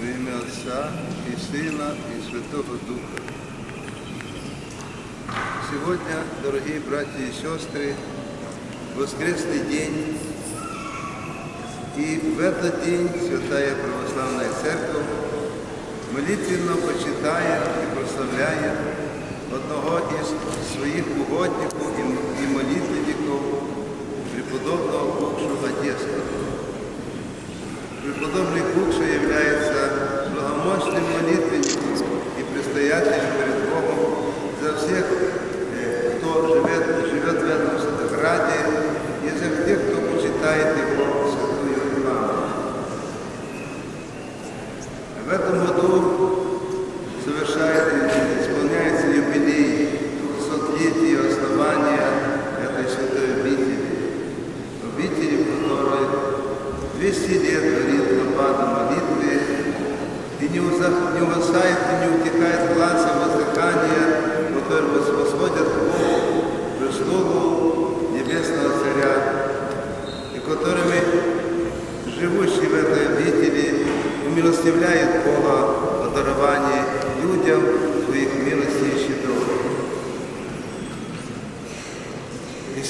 Во ім'я Отця і Сина, і Святого Духа. Сегодня, дорогие братья и сестры, воскресный день. И в этот день Святая Православная Церковь молитвенно почитает и прославляет одного из своих угодников и молитвенников, преподобного Кукшу Одесского. Преподобный Кукша является благомощным молитвенником и предстоятелем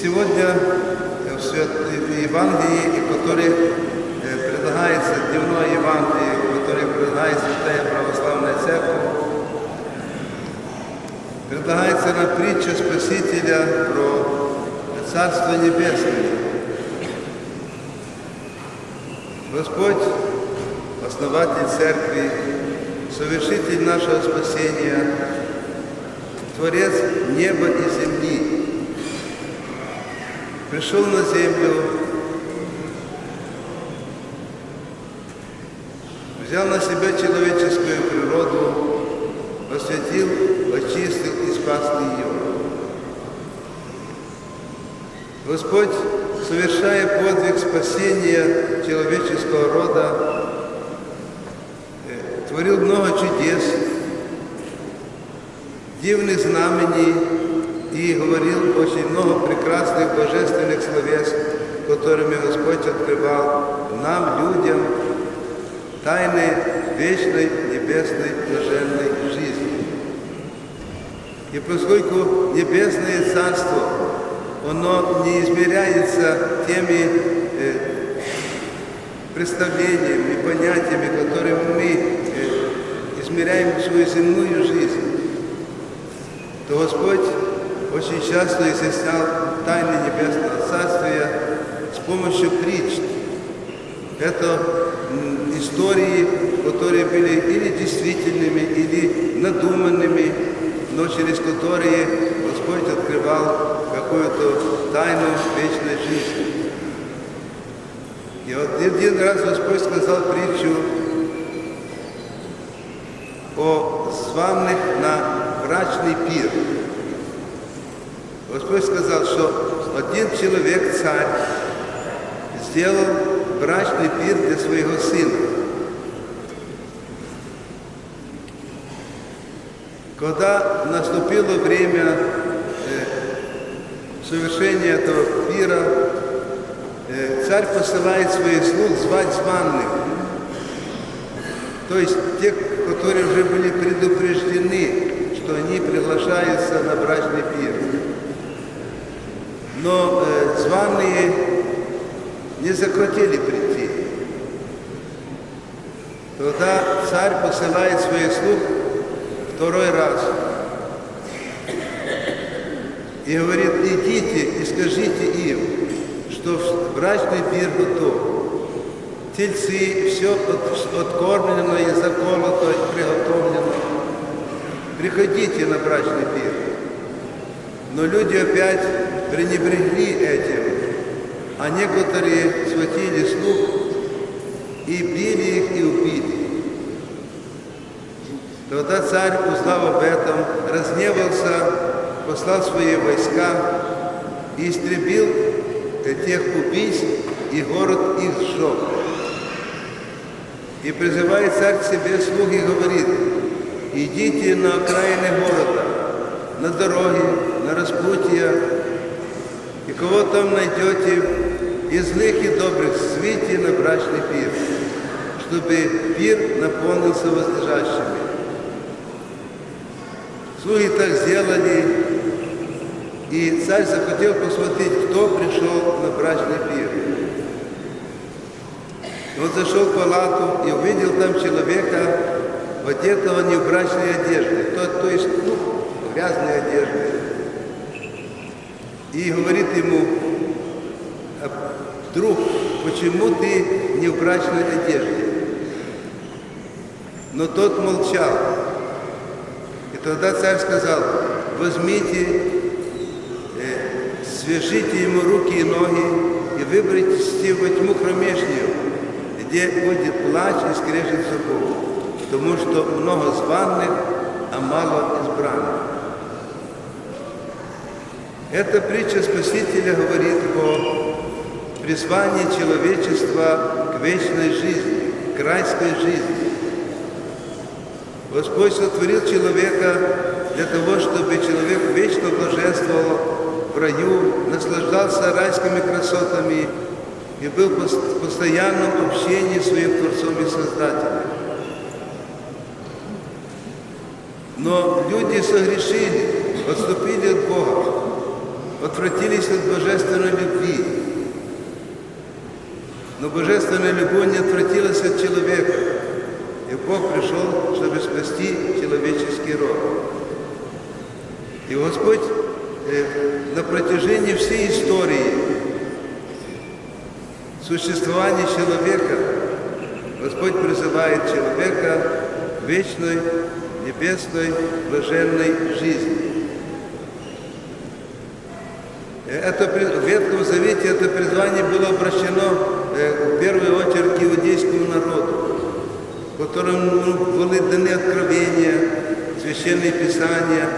сегодня э, в Свят- в Евангелии, и который э, предлагается, дневное Евангелие, которое предлагает Святая Православная Церковь, предлагается на притча Спасителя про Царство Небесное. Господь, основатель Церкви, совершитель нашего спасения, Творец неба и земли, пришел на землю, взял на себя человеческую природу, осветил, очистил и спас ее. Господь, совершая подвиг спасения человеческого рода, э, творил много чудес, дивных знамений и говорил очень много прекрасных божественных словес, которыми Господь открывал нам, людям, тайны вечной небесной блаженной жизни. И поскольку небесное царство, оно не измеряется теми э, представлениями, понятиями, которыми мы э, измеряем свою земную жизнь, то Господь очень часто изъяснял тайны Небесного Царствия с помощью притч. Это истории, которые были или действительными, или надуманными, но через которые Господь открывал какую-то тайну вечной жизни. И вот один раз Господь сказал притчу о званых на брачный пир. Господь сказал, что один человек, царь, сделал брачный пир для своего сына. Когда наступило время э, совершения этого пира, э, царь посылает своих слуг звать званных. То есть те, которые уже были предупреждены, что они приглашаются на брачный пир. Но э, званые не захотели прийти. Тогда царь посылает своих слуг второй раз. И говорит, идите и скажите им, что брачный пир готов. Тельцы, все от- откормлено и заколото, и приготовлено. Приходите на брачный пир. Но люди опять пренебрегли этим, а некоторые схватили слуг и били их и убили. Тогда царь, узнав об этом, разгневался, послал свои войска и истребил тех убийц, и город их сжег. И призывает царь к себе слуг и говорит, идите на окраины города, на дороги, на распутья, кого там найдете, и злых, и добрых, свите на брачный пир, чтобы пир наполнился возлежащими. Слуги так сделали, и царь захотел посмотреть, кто пришел на брачный пир. Он зашел в палату и увидел там человека, одетого не в брачной одежде, то, то есть ну, грязной одежды. И говорит ему, «А, друг, почему ты не в брачной одежде? Но тот молчал. И тогда царь сказал, возьмите, э, свяжите ему руки и ноги и выберите во тьму кромешнюю, где будет плач и скрежет зубов, потому что много званых, а мало избранных. Эта притча Спасителя говорит о призвании человечества к вечной жизни, к райской жизни. Господь сотворил человека для того, чтобы человек вечно блаженствовал в раю, наслаждался райскими красотами и был в постоянном общении с своим Творцом и Создателем. Но люди согрешили, отступили от Бога, отвратились от божественной любви. Но божественная любовь не отвратилась от человека, и Бог пришел, чтобы спасти человеческий род. И Господь э, на протяжении всей истории существования человека, Господь призывает человека к вечной, небесной, блаженной жизни. Это в Ветхом Завете это призвание было обращено в первую очередь к иудейскому народу, которому были даны откровения, священные писания,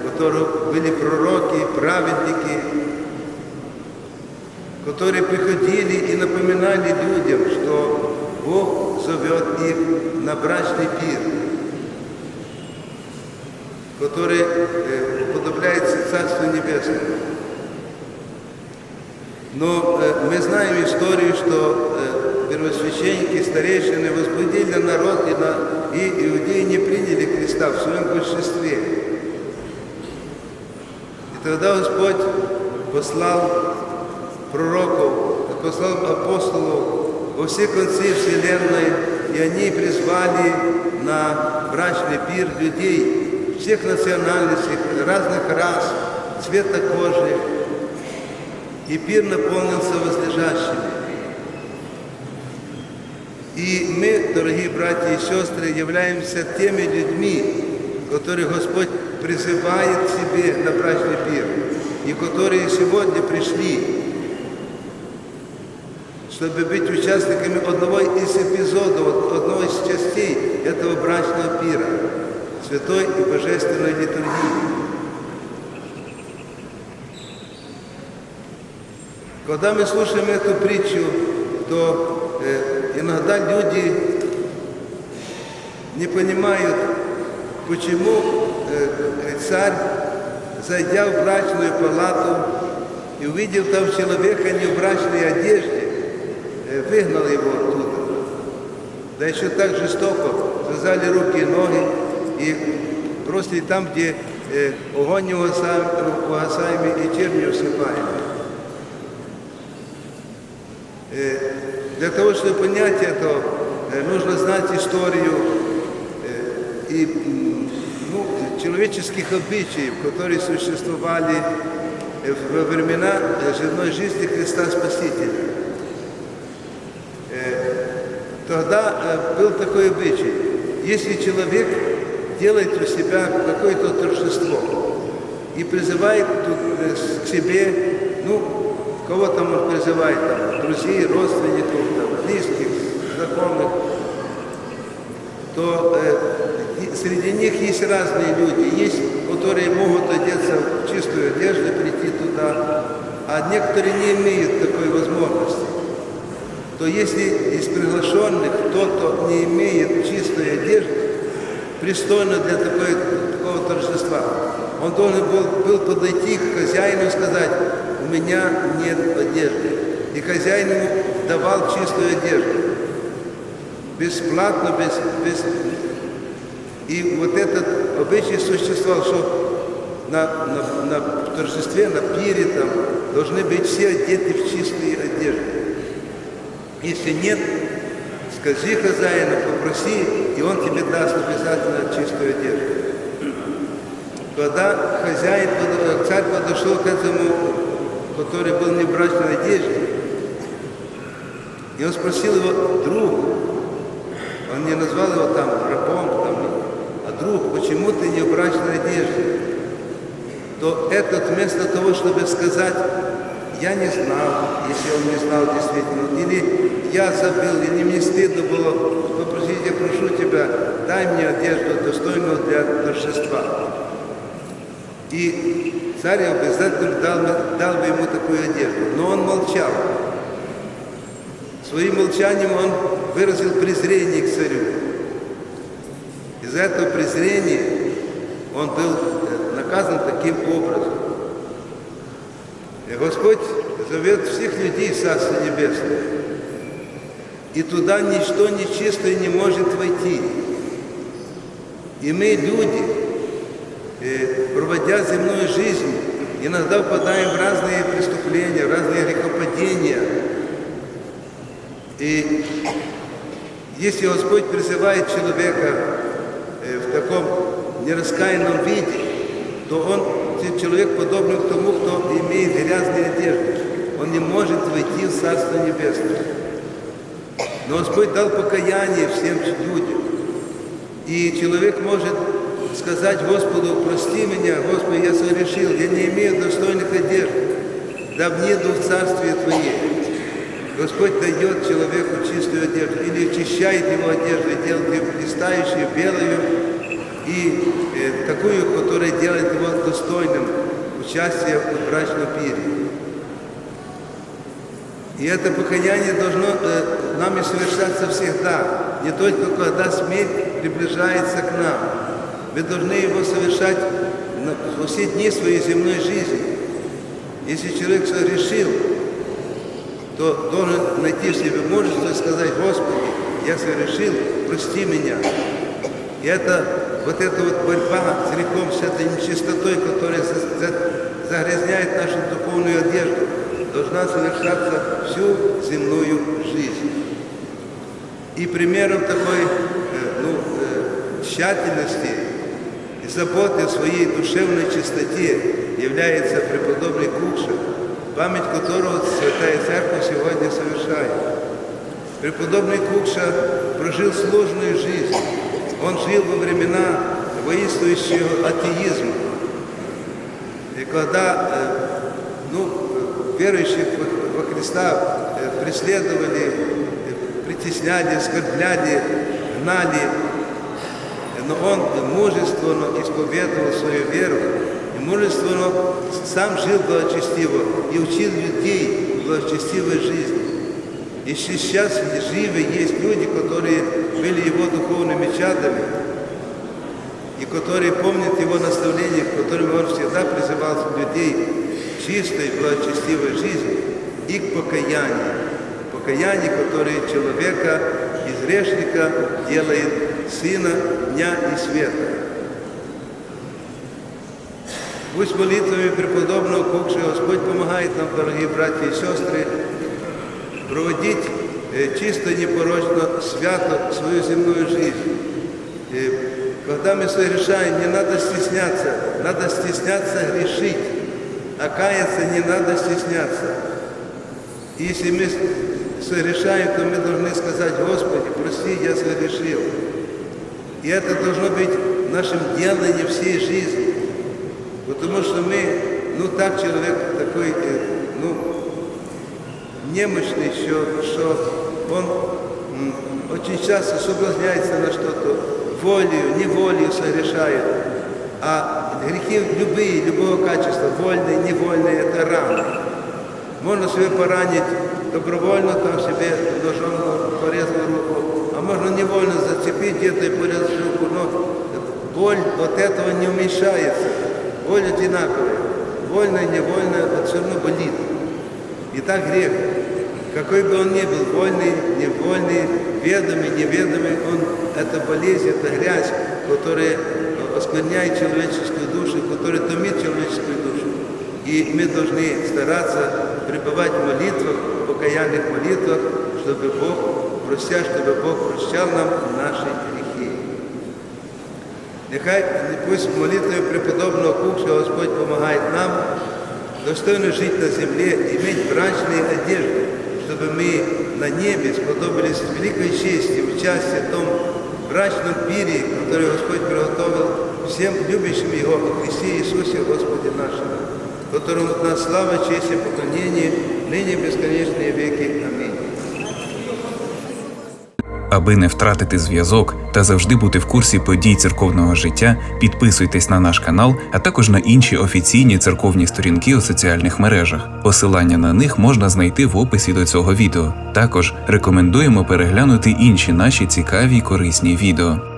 в которых были пророки, праведники, которые приходили и напоминали людям, что Бог зовет их на брачный пир, который уподобляется Царству Небесному. Но э, мы знаем историю, что э, первосвященники, старейшины возбудили народ, и, на, и иудеи не приняли Христа в своем большинстве. И тогда Господь послал пророков, послал апостолов во все концы Вселенной, и они призвали на брачный пир людей всех национальностей, разных рас, цвета кожи, и пир наполнился возлежащими. И мы, дорогие братья и сестры, являемся теми людьми, которых Господь призывает к себе на брачный пир, и которые сегодня пришли, чтобы быть участниками одного из эпизодов, одного из частей этого брачного пира, святой и божественной литургии. Когда мы слушаем эту притчу, то э, иногда люди не понимают, почему э, царь, зайдя в брачную палату и увидел там человека не в брачной одежде, э, выгнал его оттуда. Да еще так жестоко связали руки и ноги и бросили там, где э, огонь угасаемый и черни усыпаемый. Для того, чтобы понять это, нужно знать историю и ну, человеческих обычаев, которые существовали во времена земной жизни Христа Спасителя. Тогда был такой обычай. Если человек делает у себя какое-то торжество и призывает к себе, ну, Кого там он призывает, там, друзей, родственников, там, близких, знакомых, то э, среди них есть разные люди. Есть, которые могут одеться в чистую одежду, прийти туда, а некоторые не имеют такой возможности. То если из приглашенных кто-то не имеет чистой одежды, пристойно для такой, такого торжества, он должен был, был подойти к хозяину и сказать, у меня нет одежды. И хозяин ему давал чистую одежду. бесплатно, без, без... И вот этот обычай существовал, что на, на, на торжестве, на пире там должны быть все одеты в чистые одежды. Если нет, скажи хозяину, попроси, и он тебе даст обязательно чистую одежду. Когда хозяин, царь подошел к этому, который был не в брачной одежде, и он спросил его друг, он не назвал его там рабом, там, а друг, почему ты не в брачной одежде? То этот вместо того, чтобы сказать, я не знал, если он не знал действительно, или я забыл, или мне стыдно было попросить, я прошу тебя, дай мне одежду достойную для торжества. И царь обязательно дал, дал бы ему такую одежду, но он молчал. Своим молчанием он выразил презрение к царю. Из-за этого презрения он был наказан таким образом. И Господь зовет всех людей в Царство Небесное. И туда ничто нечистое не может войти. И мы, люди, проводя земную жизнь, иногда впадаем в разные преступления, в разные грехопадения. И если Господь призывает человека в таком нераскаянном виде, то он, человек подобный к тому, кто имеет грязные одежды. Он не может войти в Царство Небесное. Но Господь дал покаяние всем людям. И человек может сказать Господу, прости меня, Господи, я согрешил, я не имею достойных одежд, да внеду в Царствие Твое. Господь дает человеку чистую одежду или очищает его одежду, делает ее блистающую, белую и э, такую, которая делает его достойным участия в брачном пире. И это покаяние должно э, нами совершаться всегда, не только когда смерть приближается к нам. Мы должны его совершать во все дни своей земной жизни. Если человек согрешил, то должен найти в себе мужество и сказать, Господи, я согрешил, прости меня. И это вот эта вот борьба с грехом, с этой нечистотой, которая загрязняет нашу духовную одежду, должна совершаться всю земную жизнь. И примером такой ну, тщательности и заботы о своей душевной чистоте является преподобный Кукша, память которого Святая Церковь сегодня совершает. Преподобный Кукша прожил сложную жизнь. Он жил во времена воинствующего атеизма. И когда ну, верующих во Христа преследовали, притесняли, оскорбляли, гнали, но он мужественно исповедовал свою веру, и мужественно сам жил благочестиво и учил людей благочестивой жизни. И сейчас живы есть люди, которые были его духовными чадами, и которые помнят его наставления, которыми он всегда призывал людей к чистой, благочестивой жизни и к покаянию. Покаяние, которое человека из грешника делает сына дня и света. Пусть молитвами преподобного Кукши Господь помогает нам, дорогие братья и сестры, проводить чисто, непорочно, свято свою земную жизнь. И когда мы согрешаем, не надо стесняться, надо стесняться грешить, а каяться не надо стесняться. И если мы согрешаем, то мы должны сказать, Господи, прости, я согрешил. И это должно быть нашим деланием всей жизни. Потому что мы, ну так человек такой, ну, немощный, что, что он очень часто соблазняется на что-то, волею, неволею согрешает. А грехи любые, любого качества, вольные, невольные, это раны. Можно себе поранить добровольно, там себе ножом порезал руку, а можно невольно зацепить где-то и порезать руку, но боль от этого не уменьшается. Боль одинаковая. Вольная, невольная, это все равно болит. И так грех. Какой бы он ни был, вольный, невольный, ведомый, неведомый, он, это болезнь, это грязь, которая оскверняет человеческую душу, которая томит человеческую душу. И мы должны стараться пребывать в молитвах, в покаянных молитвах, чтобы Бог, прося, чтобы Бог прощал нам наши грехи. Нехай пусть молитвою преподобного Кукша Господь помогает нам достойно жить на земле, иметь брачные одежды, чтобы мы на небе сподобились с великой честью участие в том брачном пире, который Господь приготовил всем любящим Его во Христе Иисусе Господе нашем, которому от нас слава, честь и поклонение, ныне бесконечные веки. Аби не втратити зв'язок та завжди бути в курсі подій церковного життя, підписуйтесь на наш канал, а також на інші офіційні церковні сторінки у соціальних мережах. Посилання на них можна знайти в описі до цього відео. Також рекомендуємо переглянути інші наші цікаві й корисні відео.